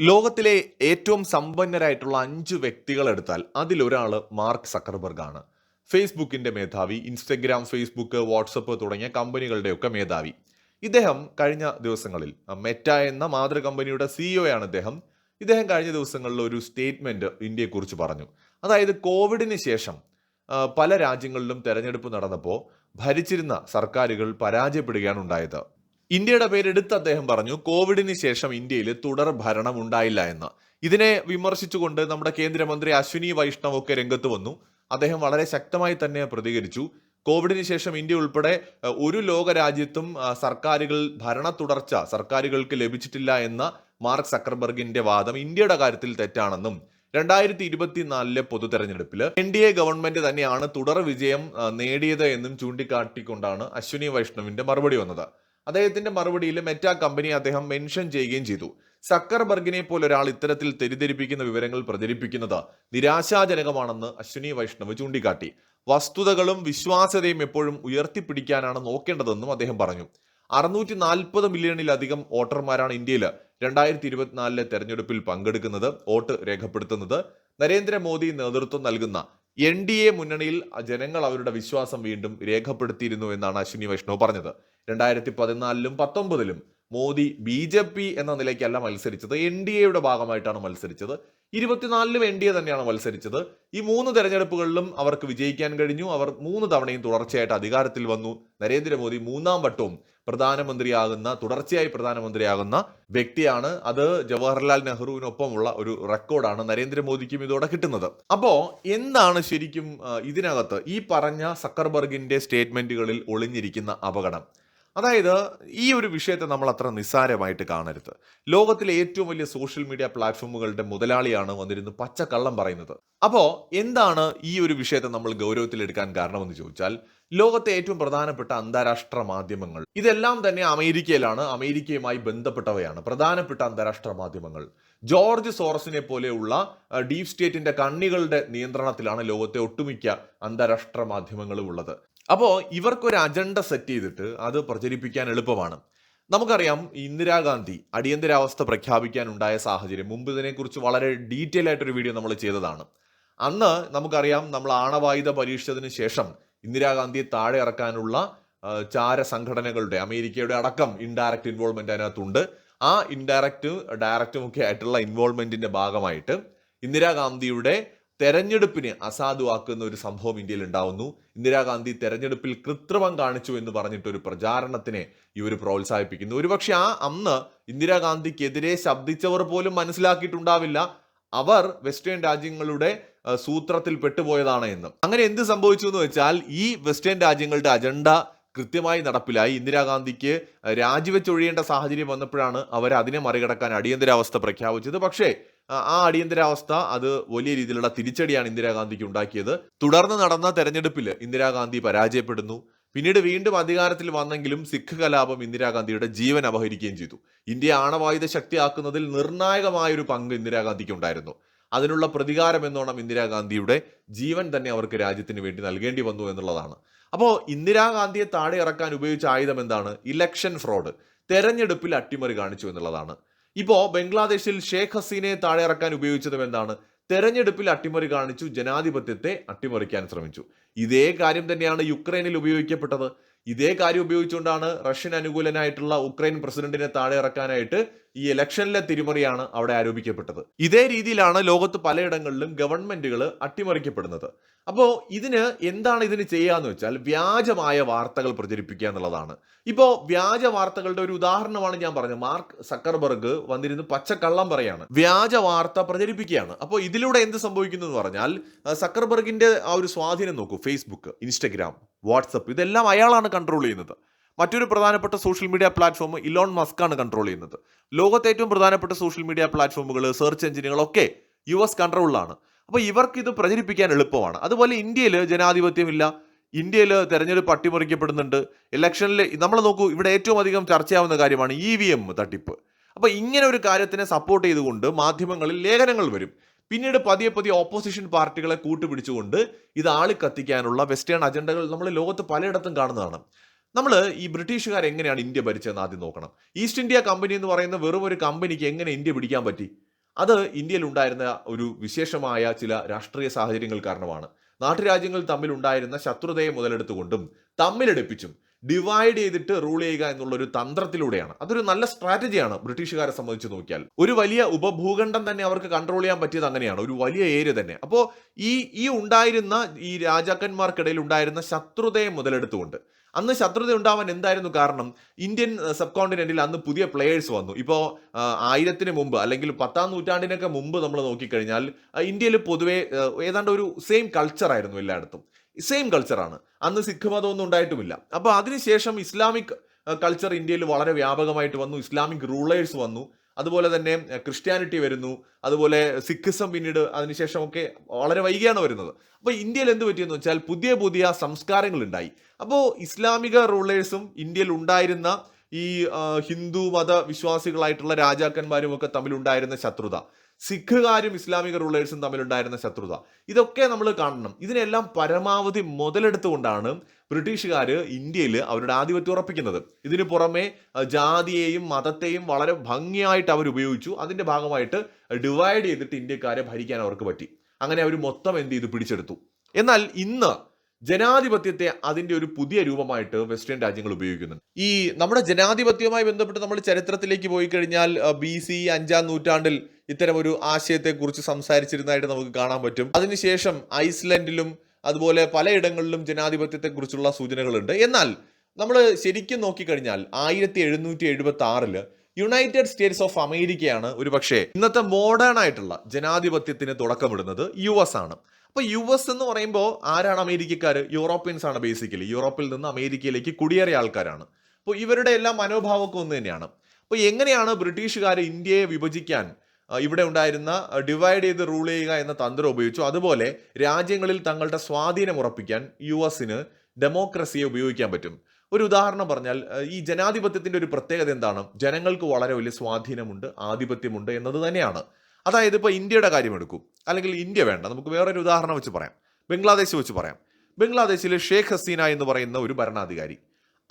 ലോകത്തിലെ ഏറ്റവും സമ്പന്നരായിട്ടുള്ള അഞ്ച് വ്യക്തികൾ എടുത്താൽ അതിലൊരാൾ മാർക്ക് സക്കർബർഗ് ആണ് ഫേസ്ബുക്കിന്റെ മേധാവി ഇൻസ്റ്റഗ്രാം ഫേസ്ബുക്ക് വാട്സപ്പ് തുടങ്ങിയ കമ്പനികളുടെയൊക്കെ മേധാവി. ഇദ്ദേഹം കഴിഞ്ഞ ദിവസങ്ങളിൽ മെറ്റ എന്ന മാതൃ കമ്പനിയുടെ സിഇഒ ആണ് ഇദ്ദേഹം. ഇദ്ദേഹം കഴിഞ്ഞ ദിവസങ്ങളിൽ ഒരു സ്റ്റേറ്റ്മെന്റ് ഇന്ത്യയെക്കുറിച്ച് പറഞ്ഞു. അതായത് കോവിഡിന് ശേഷം പല രാജ്യങ്ങളിലും തെരഞ്ഞെടുപ്പ് നടന്നപ്പോൾ ഭരിച്ചിരുന്ന സർക്കാരുകൾ പരാജയപ്പെടുകയാണ് ഉണ്ടായത്. ഇന്ത്യയുടെ പേരെടുത്ത് അദ്ദേഹം പറഞ്ഞു കോവിഡിന് ശേഷം ഇന്ത്യയിൽ തുടർ ഭരണം ഉണ്ടായില്ല എന്ന്. ഇതിനെ വിമർശിച്ചുകൊണ്ട് നമ്മുടെ കേന്ദ്രമന്ത്രി അശ്വിനി വൈഷ്ണവ് ഒക്കെ രംഗത്ത് വന്നു. അദ്ദേഹം വളരെ ശക്തമായി തന്നെ പ്രതികരിച്ചു. കോവിഡിന് ശേഷം ഇന്ത്യ ഉൾപ്പെടെ ഒരു ലോക രാജ്യത്തും സർക്കാരുകൾ ഭരണ തുടർച്ച സർക്കാരുകൾക്ക് ലഭിച്ചിട്ടില്ല എന്ന മാർക്ക് സക്കർബർഗിന്റെ വാദം ഇന്ത്യയുടെ കാര്യത്തിൽ തെറ്റാണെന്നും രണ്ടായിരത്തി ഇരുപത്തിനാലിലെ പൊതു തെരഞ്ഞെടുപ്പിൽ എൻ ഡി എ ഗവൺമെന്റ് തന്നെയാണ് തുടർ വിജയം നേടിയത് എന്നും ചൂണ്ടിക്കാട്ടിക്കൊണ്ടാണ് അശ്വിനി വൈഷ്ണവിന്റെ മറുപടി വന്നത്. അദ്ദേഹത്തിന്റെ മറുപടിയിൽ മെറ്റ കമ്പനി അദ്ദേഹം മെൻഷൻ ചെയ്യുകയും ചെയ്തു. സക്കർബർഗിനെ പോലെ ഒരാൾ ഇത്തരത്തിൽ തെറ്റിദ്ധരിപ്പിക്കുന്ന വിവരങ്ങൾ പ്രചരിപ്പിക്കുന്നത് നിരാശാജനകമാണെന്ന് അശ്വിനി വൈഷ്ണവ് ചൂണ്ടിക്കാട്ടി. വസ്തുതകളും വിശ്വാസ്യതയും എപ്പോഴും ഉയർത്തിപ്പിടിക്കാനാണ് നോക്കേണ്ടതെന്നും അദ്ദേഹം പറഞ്ഞു. അറുന്നൂറ്റി നാൽപ്പത് മില്യണിലധികം വോട്ടർമാരാണ് ഇന്ത്യയിൽ രണ്ടായിരത്തി ഇരുപത്തിനാലിലെ തെരഞ്ഞെടുപ്പിൽ പങ്കെടുക്കുന്നത് വോട്ട് രേഖപ്പെടുത്തുന്നത്. നരേന്ദ്രമോദി നേതൃത്വം നൽകുന്ന എൻ ഡി എ മുന്നണിയിൽ ജനങ്ങൾ അവരുടെ വിശ്വാസം വീണ്ടും രേഖപ്പെടുത്തിയിരുന്നു എന്നാണ് അശ്വിനി വൈഷ്ണവ് പറഞ്ഞത്. രണ്ടായിരത്തി പതിനാലിലും പത്തൊമ്പതിലും മോദി ബി ജെ പി എന്ന നിലയ്ക്കല്ല മത്സരിച്ചത്. എൻ ഡി എയുടെ ഭാഗമായിട്ടാണ് മത്സരിച്ചത്. ഇരുപത്തിനാലിലും എൻ ഡി എ തന്നെയാണ് മത്സരിച്ചത്. ഈ മൂന്ന് തെരഞ്ഞെടുപ്പുകളിലും അവർക്ക് വിജയിക്കാൻ കഴിഞ്ഞു. അവർ മൂന്ന് തവണയും തുടർച്ചയായിട്ട് അധികാരത്തിൽ വന്നു. നരേന്ദ്രമോദി മൂന്നാം വട്ടവും പ്രധാനമന്ത്രിയാകുന്ന തുടർച്ചയായി പ്രധാനമന്ത്രിയാകുന്ന വ്യക്തിയാണ്. അത് ജവഹർലാൽ നെഹ്റുവിനൊപ്പമുള്ള ഒരു റെക്കോർഡാണ് നരേന്ദ്രമോദിക്കും ഇതോടെ കിട്ടുന്നത്. അപ്പോൾ എന്താണ് ശരിക്കും ഇതിനകത്ത് ഈ പറഞ്ഞ സക്കർബർഗിന്റെ സ്റ്റേറ്റ്മെന്റുകളിൽ ഒളിഞ്ഞിരിക്കുന്ന അപകടം? അതായത് ഈ ഒരു വിഷയത്തെ നമ്മൾ അത്ര നിസ്സാരമായിട്ട് കാണരുത്. ലോകത്തിലെ ഏറ്റവും വലിയ സോഷ്യൽ മീഡിയ പ്ലാറ്റ്ഫോമുകളുടെ മുതലാളിയാണ് വന്നിരുന്ന് പച്ചക്കള്ളം പറയുന്നത്. അപ്പോൾ എന്താണ് ഈ ഒരു വിഷയത്തെ നമ്മൾ ഗൗരവത്തിലെടുക്കാൻ കാരണമെന്ന് ചോദിച്ചാൽ ലോകത്തെ ഏറ്റവും പ്രധാനപ്പെട്ട അന്താരാഷ്ട്ര മാധ്യമങ്ങൾ. ഇതെല്ലാം തന്നെ അമേരിക്കയിലാണ്. അമേരിക്കയുമായി ബന്ധപ്പെട്ടവയാണ്. പ്രധാനപ്പെട്ട അന്താരാഷ്ട്ര മാധ്യമങ്ങൾ. ജോർജ് സോറസിനെ പോലെയുള്ള ഡീപ് സ്റ്റേറ്റിന്റെ കണ്ണികളുടെ നിയന്ത്രണത്തിലാണ് ലോകത്തെ ഒട്ടുമിക്ക അന്താരാഷ്ട്ര മാധ്യമങ്ങളും ഉള്ളത്. അപ്പോൾ ഇവർക്കൊരു അജണ്ട സെറ്റ് ചെയ്തിട്ട് അത് പ്രചരിപ്പിക്കാൻ എളുപ്പമാണ്. നമുക്കറിയാം ഇന്ദിരാഗാന്ധി അടിയന്തരാവസ്ഥ പ്രഖ്യാപിക്കാനുണ്ടായ സാഹചര്യം മുമ്പ് ഇതിനെക്കുറിച്ച് വളരെ ഡീറ്റെയിൽ ആയിട്ടൊരു വീഡിയോ നമ്മൾ ചെയ്തതാണ്. അന്ന് നമുക്കറിയാം നമ്മൾ ആണവായുധ പരീക്ഷിച്ചതിന് ശേഷം ഇന്ദിരാഗാന്ധിയെ താഴെ ഇറക്കാനുള്ള ചാര സംഘടനകളുടെ അമേരിക്കയുടെ അടക്കം ഇൻഡയറക്റ്റ് ഇൻവോൾവ്മെന്റ് അതിനകത്തുണ്ട്. ആ ഇൻഡയറക്റ്റ് ഡയറക്റ്റും ഒക്കെ ആയിട്ടുള്ള ഇൻവോൾവ്മെന്റിന്റെ ഭാഗമായിട്ട് ഇന്ദിരാഗാന്ധിയുടെ തെരഞ്ഞെടുപ്പിനെ അസാധുവാക്കുന്ന ഒരു സംഭവം ഇന്ത്യയിൽ ഉണ്ടാവുന്നു. ഇന്ദിരാഗാന്ധി തെരഞ്ഞെടുപ്പിൽ കൃത്രിമം കാണിച്ചു എന്ന് പറഞ്ഞിട്ട് ഒരു പ്രചാരണത്തിനെ ഇവർ പ്രോത്സാഹിപ്പിക്കുന്നു. ഒരുപക്ഷെ ആ അന്ന് ഇന്ദിരാഗാന്ധിക്കെതിരെ ശബ്ദിച്ചവർ പോലും മനസ്സിലാക്കിയിട്ടുണ്ടാവില്ല. അവർ വെസ്റ്റേൺ രാജ്യങ്ങളുടെ സൂത്രത്തിൽ പെട്ടുപോയതാണ് എന്ന്. അങ്ങനെ എന്ത് സംഭവിച്ചു എന്ന് വെച്ചാൽ ഈ വെസ്റ്റേൺ രാജ്യങ്ങളുടെ അജണ്ട കൃത്യമായി നടപ്പിലായി. ഇന്ദിരാഗാന്ധിക്ക് രാജിവെച്ചൊഴിയേണ്ട സാഹചര്യം വന്നപ്പോഴാണ് അവർ അതിനെ മറികടക്കാൻ അടിയന്തരാവസ്ഥ പ്രഖ്യാപിച്ചത്. പക്ഷേ ആ അടിയന്തരാവസ്ഥ അത് വലിയ രീതിയിലുള്ള തിരിച്ചടിയാണ് ഇന്ദിരാഗാന്ധിക്ക് ഉണ്ടാക്കിയത്. തുടർന്ന് നടന്ന തെരഞ്ഞെടുപ്പിൽ ഇന്ദിരാഗാന്ധി പരാജയപ്പെടുന്നു. പിന്നീട് വീണ്ടും അധികാരത്തിൽ വന്നെങ്കിലും സിഖ് കലാപം ഇന്ദിരാഗാന്ധിയുടെ ജീവൻ അപഹരിക്കുകയും ചെയ്തു. ഇന്ത്യ ആണവായുധ ശക്തിയാക്കുന്നതിൽ നിർണായകമായൊരു പങ്ക് ഇന്ദിരാഗാന്ധിക്ക് ഉണ്ടായിരുന്നു. അതിനുള്ള പ്രതികാരം എന്നോണം ഇന്ദിരാഗാന്ധിയുടെ ജീവൻ തന്നെ അവർക്ക് രാജ്യത്തിന് വേണ്ടി നൽകേണ്ടി വന്നു എന്നുള്ളതാണ്. അപ്പോൾ ഇന്ദിരാഗാന്ധിയെ താഴെ ഇറക്കാൻ ഉപയോഗിച്ച ആയുധം എന്താണ്? Election fraud. തെരഞ്ഞെടുപ്പിൽ അട്ടിമറി കാണിച്ചു എന്നുള്ളതാണ്. ഇപ്പോ ബംഗ്ലാദേശിൽ ഷേഖ് ഹസീനയെ താഴെ ഇറക്കാൻ ഉപയോഗിച്ചതും എന്താണ്? തെരഞ്ഞെടുപ്പിൽ അട്ടിമറി കാണിച്ചു ജനാധിപത്യത്തെ അട്ടിമറിക്കാൻ ശ്രമിച്ചു. ഇതേ കാര്യം തന്നെയാണ് യുക്രൈനിൽ ഉപയോഗിക്കപ്പെട്ടത്. ഇതേ കാര്യം ഉപയോഗിച്ചുകൊണ്ടാണ് റഷ്യൻ അനുകൂലനായിട്ടുള്ള ഉക്രൈൻ പ്രസിഡന്റിനെ താഴെ ഇറക്കാനായിട്ട് ഈ ഇലക്ഷനിലെ തിരിമറിയാണ് അവിടെ ആരോപിക്കപ്പെട്ടത്. ഇതേ രീതിയിലാണ് ലോകത്ത് പലയിടങ്ങളിലും ഗവൺമെന്റുകൾ അട്ടിമറിക്കപ്പെടുന്നത്. അപ്പോൾ ഇതിന് എന്താണ് ഇതിന് ചെയ്യാന്ന് വെച്ചാൽ വ്യാജമായ വാർത്തകൾ പ്രചരിപ്പിക്കുക എന്നുള്ളതാണ്. ഇപ്പോൾ വ്യാജ വാർത്തകളുടെ ഒരു ഉദാഹരണമാണ് ഞാൻ പറഞ്ഞത്. മാർക്ക് സക്കർബർഗ് വന്നിരുന്ന് പച്ചക്കള്ളം പറയാണ്. വ്യാജ വാർത്ത പ്രചരിപ്പിക്കുകയാണ്. അപ്പോൾ ഇതിലൂടെ എന്ത് സംഭവിക്കുന്നു എന്ന് പറഞ്ഞാൽ സക്കർബർഗിന്റെ ആ ഒരു സ്വാധീനം നോക്കൂ. ഫേസ്ബുക്ക് ഇൻസ്റ്റഗ്രാം വാട്സപ്പ് ഇതെല്ലാം അയാളാണ് കൺട്രോൾ ചെയ്യുന്നത്. മറ്റൊരു പ്രധാനപ്പെട്ട social media platform Elon Musk ആണ് കൺട്രോൾ ചെയ്യുന്നത്. ലോകത്തെ ഏറ്റവും പ്രധാനപ്പെട്ട സോഷ്യൽ മീഡിയ പ്ലാറ്റ്ഫോമുകൾ സെർച്ച് എഞ്ചിനുകളൊക്കെ യു എസ് കൺട്രോളിലാണ് അപ്പോൾ ഇവർക്ക് ഇത് പ്രചരിപ്പിക്കാൻ എളുപ്പമാണ്. അതുപോലെ ഇന്ത്യയിൽ ജനാധിപത്യമില്ല. ഇന്ത്യയിൽ തെരഞ്ഞെടുപ്പ് അട്ടിമറിക്കപ്പെടുന്നുണ്ട്. ഇലക്ഷനിൽ നമ്മൾ നോക്കൂ ഇവിടെ ഏറ്റവും അധികം ചർച്ചയാവുന്ന കാര്യമാണ് ഇ വി എം തട്ടിപ്പ്. അപ്പോൾ ഇങ്ങനെ ഒരു കാര്യത്തിനെ സപ്പോർട്ട് ചെയ്തുകൊണ്ട് മാധ്യമങ്ങളിൽ ലേഖനങ്ങൾ വരും. പിന്നീട് പതിയെ പതിയെ ഓപ്പോസിഷൻ പാർട്ടികളെ കൂട്ടുപിടിച്ചുകൊണ്ട് ഇത് ആളിക്കത്തിക്കാനുള്ള വെസ്റ്റേൺ അജണ്ടകൾ നമ്മൾ ലോകത്ത് പലയിടത്തും കാണുന്നതാണ്. നമ്മൾ ഈ ബ്രിട്ടീഷുകാർ എങ്ങനെയാണ് ഇന്ത്യ ഭരിച്ചതെന്ന് ആദ്യം നോക്കണം. ഈസ്റ്റ് ഇന്ത്യ കമ്പനി എന്ന് പറയുന്ന വെറും ഒരു കമ്പനിക്ക് എങ്ങനെ ഇന്ത്യ പിടിക്കാൻ പറ്റി? അത് ഇന്ത്യയിൽ ഉണ്ടായിരുന്ന ഒരു വിശേഷമായ ചില രാഷ്ട്രീയ സാഹചര്യങ്ങൾ കാരണമാണ്. നാട്ടുരാജ്യങ്ങൾ തമ്മിൽ ഉണ്ടായിരുന്ന ശത്രുതയെ മുതലെടുത്തുകൊണ്ടും തമ്മിലെടുപ്പിച്ചും ഡിവൈഡ് ചെയ്തിട്ട് റൂൾ ചെയ്യുക എന്നുള്ള ഒരു തന്ത്രത്തിലൂടെയാണ്. അതൊരു നല്ല സ്ട്രാറ്റജിയാണ് ബ്രിട്ടീഷുകാരെ സംബന്ധിച്ച് നോക്കിയാൽ. ഒരു വലിയ ഉപഭൂഖണ്ഡം തന്നെ അവർക്ക് കൺട്രോൾ ചെയ്യാൻ പറ്റിയത് അങ്ങനെയാണ്. ഒരു വലിയ ഏരിയ തന്നെ. അപ്പോൾ ഈ ഈ ഉണ്ടായിരുന്ന ഈ രാജാക്കന്മാർക്കിടയിൽ ഉണ്ടായിരുന്ന ശത്രുതയെ മുതലെടുത്തുകൊണ്ട് അന്ന് ശത്രുത ഉണ്ടാവാൻ എന്തായിരുന്നു കാരണം? ഇന്ത്യൻ സബ് കോണ്ടിനെന്റിൽ അന്ന് പുതിയ പ്ലെയേഴ്സ് വന്നു. ഇപ്പോൾ ആയിരത്തിന് മുമ്പ് അല്ലെങ്കിൽ പത്താം നൂറ്റാണ്ടിനൊക്കെ മുമ്പ് നമ്മൾ നോക്കിക്കഴിഞ്ഞാൽ ഇന്ത്യയിൽ പൊതുവെ ഏതാണ്ട് ഒരു സെയിം കൾച്ചർ ആയിരുന്നു എല്ലായിടത്തും. സെയിം കൾച്ചറാണ് അന്ന് സിഖ് മതമൊന്നും ഉണ്ടായിട്ടുമില്ല. അപ്പോൾ അതിനുശേഷം ഇസ്ലാമിക് കൾച്ചർ ഇന്ത്യയിൽ വളരെ വ്യാപകമായിട്ട് വന്നു. ഇസ്ലാമിക് റൂളേഴ്സ് വന്നു. അതുപോലെ തന്നെ ക്രിസ്ത്യാനിറ്റി വരുന്നു. അതുപോലെ സിഖിസം പിന്നീട് അതിനുശേഷമൊക്കെ വളരെ വൈകിയാണ് വരുന്നത്. അപ്പോൾ ഇന്ത്യയിൽ എന്ത് പറ്റിയെന്ന് വെച്ചാൽ പുതിയ പുതിയ സംസ്കാരങ്ങൾ ഉണ്ടായി അപ്പോൾ ഇസ്ലാമിക റൂളേഴ്സും ഇന്ത്യയിൽ ഉണ്ടായിരുന്ന ഈ ഹിന്ദു മത വിശ്വാസികളായിട്ടുള്ള രാജാക്കന്മാരും ഒക്കെ തമ്മിലുണ്ടായിരുന്ന ശത്രുത. സിഖുകാരും ഇസ്ലാമിക റൂളേഴ്സും തമ്മിലുണ്ടായിരുന്ന ശത്രുത. ഇതൊക്കെ നമ്മൾ കാണണം. ഇതിനെല്ലാം പരമാവധി മുതലെടുത്തുകൊണ്ടാണ് ബ്രിട്ടീഷുകാർ ഇന്ത്യയിൽ അവരുടെ ആധിപത്യം ഉറപ്പിക്കുന്നത്. ഇതിനു പുറമെ ജാതിയെയും മതത്തെയും വളരെ ഭംഗിയായിട്ട് അവർ ഉപയോഗിച്ചു. അതിന്റെ ഭാഗമായിട്ട് ഡിവൈഡ് ചെയ്തിട്ട് ഇന്ത്യക്കാരെ ഭരിക്കാൻ അവർക്ക് പറ്റി. അങ്ങനെ അവർ മൊത്തം എന്ത് ചെയ്തു? പിടിച്ചെടുത്തു. എന്നാൽ ഇന്ന് ജനാധിപത്യത്തെ അതിന്റെ ഒരു പുതിയ രൂപമായിട്ട് വെസ്റ്റേൺ രാജ്യങ്ങൾ ഉപയോഗിക്കുന്നുണ്ട്. ഈ നമ്മുടെ ജനാധിപത്യവുമായി ബന്ധപ്പെട്ട് നമ്മൾ ചരിത്രത്തിലേക്ക് പോയി കഴിഞ്ഞാൽ ബി സി അഞ്ചാം നൂറ്റാണ്ടിൽ ഇത്തരം ഒരു ആശയത്തെക്കുറിച്ച് സംസാരിച്ചിരുന്നതായിട്ട് നമുക്ക് കാണാൻ പറ്റും. അതിനുശേഷം ഐസ്ലൻഡിലും അതുപോലെ പലയിടങ്ങളിലും ജനാധിപത്യത്തെക്കുറിച്ചുള്ള സൂചനകളുണ്ട്. എന്നാൽ നമ്മൾ ശരിക്കും നോക്കിക്കഴിഞ്ഞാൽ ആയിരത്തി എഴുന്നൂറ്റി എഴുപത്തി ആറിൽ യുണൈറ്റഡ് സ്റ്റേറ്റ്സ് ഓഫ് അമേരിക്കയാണ് ഒരു പക്ഷേ ഇന്നത്തെ മോഡേൺ ആയിട്ടുള്ള ജനാധിപത്യത്തിന് തുടക്കമിടുന്നത് യു എസ് ആണ്. അപ്പൊ യു എസ് എന്ന് പറയുമ്പോൾ ആരാണ് അമേരിക്കക്കാർ യൂറോപ്യൻസ് ആണ് ബേസിക്കലി യൂറോപ്പിൽ നിന്ന് അമേരിക്കയിലേക്ക് കുടിയേറിയ ആൾക്കാരാണ്. അപ്പോൾ ഇവരുടെ എല്ലാം മനോഭാവമൊക്കെ ഒന്ന് തന്നെയാണ്. അപ്പോൾ എങ്ങനെയാണ് ബ്രിട്ടീഷുകാർ ഇന്ത്യയെ വിഭജിക്കാൻ ഇവിടെ ഉണ്ടായിരുന്ന ഡിവൈഡ് ചെയ്ത് റൂൾ ചെയ്യുക എന്ന തന്ത്രം ഉപയോഗിച്ചു. അതുപോലെ രാജ്യങ്ങളിൽ തങ്ങളുടെ സ്വാധീനം ഉറപ്പിക്കാൻ യു എസിന് ഡെമോക്രസിയെ ഉപയോഗിക്കാൻ പറ്റും. ഒരു ഉദാഹരണം പറഞ്ഞാൽ ഈ ജനാധിപത്യത്തിന്റെ ഒരു പ്രത്യേകത എന്താണ്? ജനങ്ങൾക്ക് വളരെ വലിയ സ്വാധീനമുണ്ട് ആധിപത്യമുണ്ട് എന്നത് തന്നെയാണ്. അതായത് ഇപ്പോൾ ഇന്ത്യയുടെ കാര്യം എടുക്കും. അല്ലെങ്കിൽ ഇന്ത്യ വേണ്ട നമുക്ക് വേറൊരു ഉദാഹരണം വെച്ച് പറയാം. ബംഗ്ലാദേശ് വെച്ച് പറയാം. ബംഗ്ലാദേശിലെ ഷേഖ് ഹസീന എന്ന് പറയുന്ന ഒരു ഭരണാധികാരി.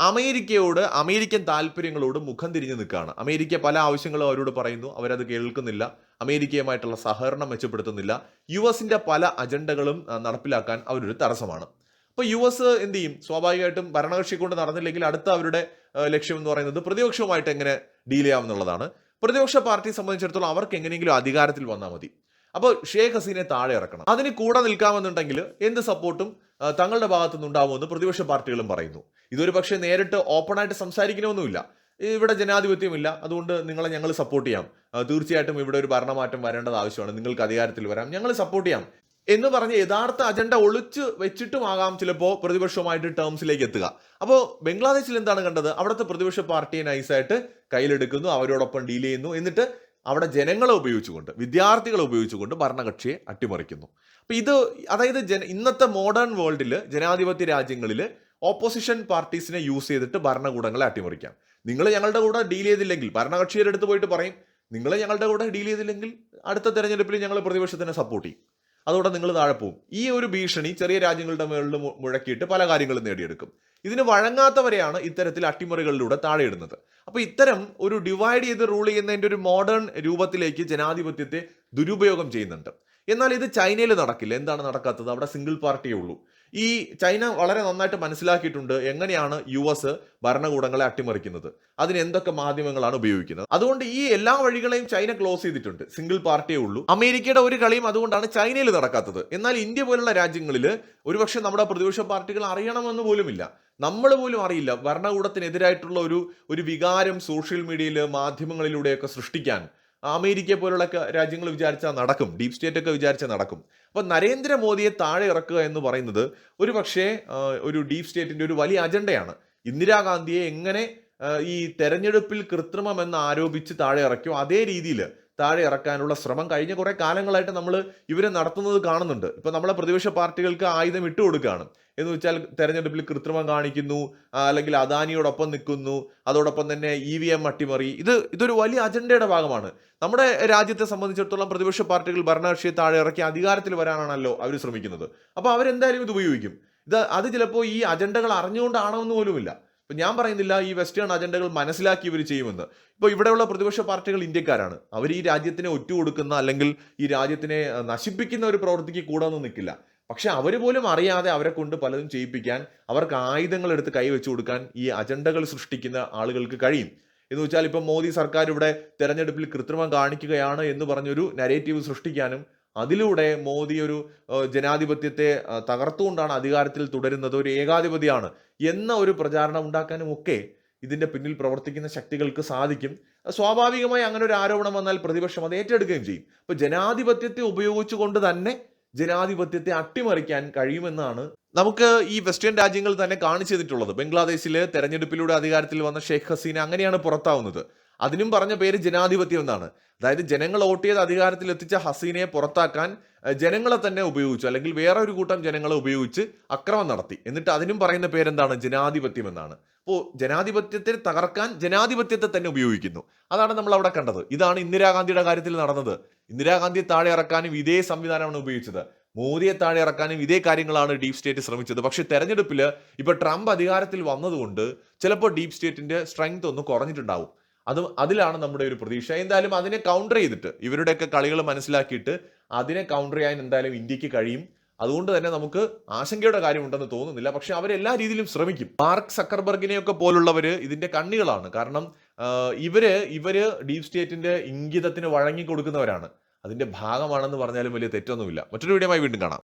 അമേരിക്കയോട് അമേരിക്കൻ താല്പര്യങ്ങളോട് മുഖം തിരിഞ്ഞു നിൽക്കുകയാണ്. അമേരിക്ക പല ആവശ്യങ്ങളും അവരോട് പറയുന്നു. അവരത് കേൾക്കുന്നില്ല. അമേരിക്കയുമായിട്ടുള്ള സഹകരണം മെച്ചപ്പെടുത്തുന്നില്ല. യു എസിന്റെ പല അജണ്ടകളും നടപ്പിലാക്കാൻ അവരൊരു തടസ്സമാണ്. അപ്പോൾ യു എസ് എന്ത് ചെയ്യും? സ്വാഭാവികമായിട്ടും ഭരണകക്ഷി കൊണ്ട് നടന്നില്ലെങ്കിൽ അടുത്ത അവരുടെ ലക്ഷ്യം എന്ന് പറയുന്നത് പ്രതിപക്ഷവുമായിട്ട് എങ്ങനെ ഡീൽ ചെയ്യാമെന്നുള്ളതാണ്. പ്രതിപക്ഷ പാർട്ടിയെ സംബന്ധിച്ചിടത്തോളം അവർക്ക് എങ്ങനെയെങ്കിലും അധികാരത്തിൽ വന്നാൽ മതി. അപ്പോൾ ഷേഖ് ഹസീനെ താഴെ ഇറക്കണം. അതിന് കൂടെ നിൽക്കാമെന്നുണ്ടെങ്കിൽ എന്ത് സപ്പോർട്ടും തങ്ങളുടെ ഭാഗത്തു നിന്നുണ്ടാവുമെന്ന് പ്രതിപക്ഷ പാർട്ടികളും പറയുന്നു. ഇതൊരു പക്ഷേ നേരിട്ട് ഓപ്പണായിട്ട് സംസാരിക്കണമെന്നുമില്ല ഇവിടെ ജനാധിപത്യമില്ല. അതുകൊണ്ട് നിങ്ങളെ ഞങ്ങൾ സപ്പോർട്ട് ചെയ്യാം. തീർച്ചയായിട്ടും ഇവിടെ ഒരു ഭരണമാറ്റം വരേണ്ടത് ആവശ്യമാണ്. നിങ്ങൾക്ക് അധികാരത്തിൽ വരാം. ഞങ്ങൾ സപ്പോർട്ട് ചെയ്യാം. എന്ന് പറഞ്ഞ് യഥാർത്ഥ അജണ്ട ഒളിച്ച് വെച്ചിട്ടുമാകാം ചിലപ്പോൾ പ്രതിപക്ഷവുമായിട്ട് ടേംസിലേക്ക് എത്തുക. അപ്പോൾ ബംഗ്ലാദേശിൽ എന്താണ് കണ്ടത്? അവിടുത്തെ പ്രതിപക്ഷ പാർട്ടിയെ നൈസായിട്ട് കയ്യിലെടുക്കുന്നു. അവരോടൊപ്പം ഡീൽ ചെയ്യുന്നു. എന്നിട്ട് അവിടെ ജനങ്ങളെ ഉപയോഗിച്ചുകൊണ്ട് വിദ്യാർത്ഥികളെ ഉപയോഗിച്ചുകൊണ്ട് ഭരണകക്ഷിയെ അട്ടിമറിക്കുന്നു. അപ്പം ഇത് അതായത് ജന ഇന്നത്തെ മോഡേൺ വേൾഡിൽ ജനാധിപത്യ രാജ്യങ്ങളിൽ ഓപ്പോസിഷൻ പാർട്ടീസിനെ യൂസ് ചെയ്തിട്ട് ഭരണകൂടങ്ങളെ അട്ടിമറിക്കാം. നിങ്ങൾ ഞങ്ങളുടെ കൂടെ ഡീൽ ചെയ്തില്ലെങ്കിൽ ഭരണകക്ഷിയുടെ അടുത്ത് പോയിട്ട് പറയും നിങ്ങൾ ഞങ്ങളുടെ കൂടെ ഡീൽ ചെയ്തില്ലെങ്കിൽ അടുത്ത തെരഞ്ഞെടുപ്പിൽ ഞങ്ങൾ പ്രതിപക്ഷത്തിനെ സപ്പോർട്ട് ചെയ്യും. അതോടെ നിങ്ങൾ താഴെ പോകും ഈ ഒരു ഭീഷണി ചെറിയ രാജ്യങ്ങളുടെ മുകളിൽ മുഴക്കിയിട്ട് പല കാര്യങ്ങളും നേടിയെടുക്കും. ഇതിന് വഴങ്ങാത്തവരെയാണ് ഇത്തരത്തിൽ അട്ടിമറികളിലൂടെ താഴെയിടുന്നത്. അപ്പൊ ഇത്തരം ഒരു ഡിവൈഡ് ചെയ്ത് റൂൾ ചെയ്യുന്നതിന്റെ ഒരു മോഡേൺ രൂപത്തിലേക്ക് ജനാധിപത്യത്തെ ദുരുപയോഗം ചെയ്യുന്നുണ്ട്. എന്നാൽ ഇത് ചൈനയിൽ നടക്കില്ല. എന്താണ് നടക്കാത്തത്? അവിടെ സിംഗിൾ പാർട്ടിയേ ഉള്ളൂ. ഈ ചൈന വളരെ നന്നായിട്ട് മനസ്സിലാക്കിയിട്ടുണ്ട് എങ്ങനെയാണ് യു എസ് ഭരണകൂടങ്ങളെ അട്ടിമറിക്കുന്നത്. അതിന് എന്തൊക്കെ മാധ്യമങ്ങളാണ് ഉപയോഗിക്കുന്നത്. അതുകൊണ്ട് ഈ എല്ലാ വഴികളെയും ചൈന ക്ലോസ് ചെയ്തിട്ടുണ്ട്. സിംഗിൾ പാർട്ടിയേ ഉള്ളൂ. അമേരിക്കയുടെ ഒരു കളിയും അതുകൊണ്ടാണ് ചൈനയിൽ നടക്കാത്തത്. എന്നാൽ ഇന്ത്യ പോലുള്ള രാജ്യങ്ങളിൽ ഒരുപക്ഷെ നമ്മുടെ പ്രതിപക്ഷ പാർട്ടികൾ അറിയണമെന്ന് പോലുമില്ല. നമ്മൾ പോലും അറിയില്ല ഭരണകൂടത്തിനെതിരായിട്ടുള്ള ഒരു ഒരു വികാരം സോഷ്യൽ മീഡിയയിൽ മാധ്യമങ്ങളിലൂടെയൊക്കെ സൃഷ്ടിക്കാൻ അമേരിക്ക പോലുള്ള രാജ്യങ്ങൾ വിചാരിച്ചാൽ നടക്കും. ഡീപ് സ്റ്റേറ്റ് ഒക്കെ വിചാരിച്ചാൽ നടക്കും. അപ്പൊ നരേന്ദ്രമോദിയെ താഴെ ഇറക്കുക എന്ന് പറയുന്നത് ഒരു പക്ഷേ ഒരു ഡീപ് സ്റ്റേറ്റിന്റെ ഒരു വലിയ അജണ്ടയാണ്. ഇന്ദിരാഗാന്ധിയെ എങ്ങനെ ഈ തെരഞ്ഞെടുപ്പിൽ കൃത്രിമം എന്ന് ആരോപിച്ച് താഴെ ഇറക്കിയോ അതേ രീതിയിൽ താഴെ ഇറക്കാനുള്ള ശ്രമം കഴിഞ്ഞ കുറേ കാലങ്ങളായിട്ട് നമ്മൾ ഇവരെ നടത്തുന്നത് കാണുന്നുണ്ട്. ഇപ്പം നമ്മളെ പ്രതിപക്ഷ പാർട്ടികൾക്ക് ആയുധം ഇട്ട് കൊടുക്കുകയാണ് എന്ന് വെച്ചാൽ തെരഞ്ഞെടുപ്പിൽ കൃത്രിമം കാണിക്കുന്നു അല്ലെങ്കിൽ അദാനിയോടൊപ്പം നിൽക്കുന്നു അതോടൊപ്പം തന്നെ ഇ വി എം അട്ടിമറി. ഇത് ഇതൊരു വലിയ അജണ്ടയുടെ ഭാഗമാണ്. നമ്മുടെ രാജ്യത്തെ സംബന്ധിച്ചിടത്തോളം പ്രതിപക്ഷ പാർട്ടികൾ ഭരണകക്ഷിയെ താഴെ ഇറക്കി അധികാരത്തിൽ വരാനാണല്ലോ അവർ ശ്രമിക്കുന്നത്. അപ്പോൾ അവരെന്തായാലും ഇത് ഉപയോഗിക്കും. ഇത് അത് ചിലപ്പോൾ ഈ അജണ്ടകൾ അറിഞ്ഞുകൊണ്ടാണോ എന്ന് പോലുമില്ല. ഇപ്പൊ ഞാൻ പറയുന്നില്ല ഈ വെസ്റ്റേൺ അജണ്ടകൾ മനസ്സിലാക്കി ഇവർ ചെയ്യുമെന്ന്. ഇപ്പോൾ ഇവിടെയുള്ള പ്രതിപക്ഷ പാർട്ടികൾ ഇന്ത്യക്കാരാണ്. അവർ ഈ രാജ്യത്തിനെ ഒറ്റുകൊടുക്കുന്ന അല്ലെങ്കിൽ ഈ രാജ്യത്തിനെ നശിപ്പിക്കുന്ന ഒരു പ്രവൃത്തിക്ക് കൂടെ ഒന്നും നിൽക്കില്ല. പക്ഷെ അവർ പോലും അറിയാതെ അവരെ കൊണ്ട് പലതും ചെയ്യിപ്പിക്കാൻ അവർക്ക് ആയുധങ്ങൾ എടുത്ത് കൈവച്ചു കൊടുക്കാൻ ഈ അജണ്ടകൾ സൃഷ്ടിക്കുന്ന ആളുകൾക്ക് കഴിയും. എന്ന് വെച്ചാൽ ഇപ്പം മോദി സർക്കാർ ഇവിടെ തെരഞ്ഞെടുപ്പിൽ കൃത്രിമം കാണിക്കുകയാണ് എന്ന് പറഞ്ഞൊരു നരേറ്റീവ് സൃഷ്ടിക്കാനും അതിലൂടെ മോദി ഒരു ജനാധിപത്യത്തെ തകർത്തുകൊണ്ടാണ് അധികാരത്തിൽ തുടരുന്നത്. ഒരു ഏകാധിപതിയാണ് എന്ന ഒരു പ്രചാരണം ഉണ്ടാക്കാനും ഒക്കെ ഇതിന്റെ പിന്നിൽ പ്രവർത്തിക്കുന്ന ശക്തികൾക്ക് സാധിക്കും. സ്വാഭാവികമായി അങ്ങനെ ഒരു ആരോപണം വന്നാൽ പ്രതിപക്ഷം അത് ഏറ്റെടുക്കുകയും ചെയ്യും. അപ്പൊ ജനാധിപത്യത്തെ ഉപയോഗിച്ചുകൊണ്ട് തന്നെ ജനാധിപത്യത്തെ അട്ടിമറിക്കാൻ കഴിയുമെന്നാണ് നമുക്ക് ഈ വെസ്റ്റേൺ രാജ്യങ്ങൾ തന്നെ കാണിച്ചു തന്നിട്ടുള്ളത്. ബംഗ്ലാദേശിൽ തെരഞ്ഞെടുപ്പിലൂടെ അധികാരത്തിൽ വന്ന ഷെയ്ഖ് ഹസീന അങ്ങനെയാണ് പുറത്താവുന്നത്. അതിനും പറഞ്ഞ പേര് ജനാധിപത്യം എന്നാണ്. അതായത് ജനങ്ങൾ വോട്ട് ചെയ്ത് അധികാരത്തിൽ എത്തിച്ച ഹസീനയെ പുറത്താക്കാൻ ജനങ്ങളെ തന്നെ ഉപയോഗിച്ചു അല്ലെങ്കിൽ വേറെ ഒരു കൂട്ടം ജനങ്ങളെ ഉപയോഗിച്ച് അക്രമം നടത്തി. എന്നിട്ട് അതിനും പറയുന്ന പേരെന്താണ്? ജനാധിപത്യം എന്നാണ്. അപ്പോൾ ജനാധിപത്യത്തെ തകർക്കാൻ ജനാധിപത്യത്തെ തന്നെ ഉപയോഗിക്കുന്നു. അതാണ് നമ്മൾ അവിടെ കണ്ടത്. ഇതാണ് ഇന്ദിരാഗാന്ധിയുടെ കാര്യത്തിൽ നടന്നത്. ഇന്ദിരാഗാന്ധിയെ താഴെ ഇറക്കാനും ഇതേ സംവിധാനമാണ് ഉപയോഗിച്ചത്. മോദിയെ താഴെ ഇറക്കാനും ഇതേ കാര്യങ്ങളാണ് ഡീപ് സ്റ്റേറ്റ് ശ്രമിച്ചത്. പക്ഷേ തെരഞ്ഞെടുപ്പിൽ ഇപ്പോൾ ട്രംപ് അധികാരത്തിൽ വന്നതുകൊണ്ട് ചിലപ്പോൾ ഡീപ് സ്റ്റേറ്റിന്റെ സ്ട്രെങ്ത് ഒന്ന് കുറഞ്ഞിട്ടുണ്ടാവും. അത് അതിലാണ് നമ്മുടെ ഒരു പ്രതീക്ഷ. എന്തായാലും അതിനെ കൗണ്ടർ ചെയ്തിട്ട് ഇവരുടെയൊക്കെ കളികൾ മനസ്സിലാക്കിയിട്ട് അതിനെ കൗണ്ടർ ചെയ്യാൻ എന്തായാലും ഇന്ത്യയ്ക്ക് കഴിയും. അതുകൊണ്ട് തന്നെ നമുക്ക് ആശങ്കയുടെ കാര്യമുണ്ടെന്ന് തോന്നുന്നില്ല. പക്ഷെ അവരെല്ലാ രീതിയിലും ശ്രമിക്കും. മാർക്ക് സക്കർബർഗിനെയൊക്കെ പോലുള്ളവർ ഇതിന്റെ കണ്ണികളാണ്. കാരണം ഇവർ ഇവർ ഡീപ് സ്റ്റേറ്റിന്റെ ഇംഗിതത്തിന് വഴങ്ങി കൊടുക്കുന്നവരാണ് അതിന്റെ ഭാഗമാണെന്ന് പറഞ്ഞാലും വലിയ തെറ്റൊന്നുമില്ല. മറ്റൊരു വീഡിയോമായി വീണ്ടും കാണാം.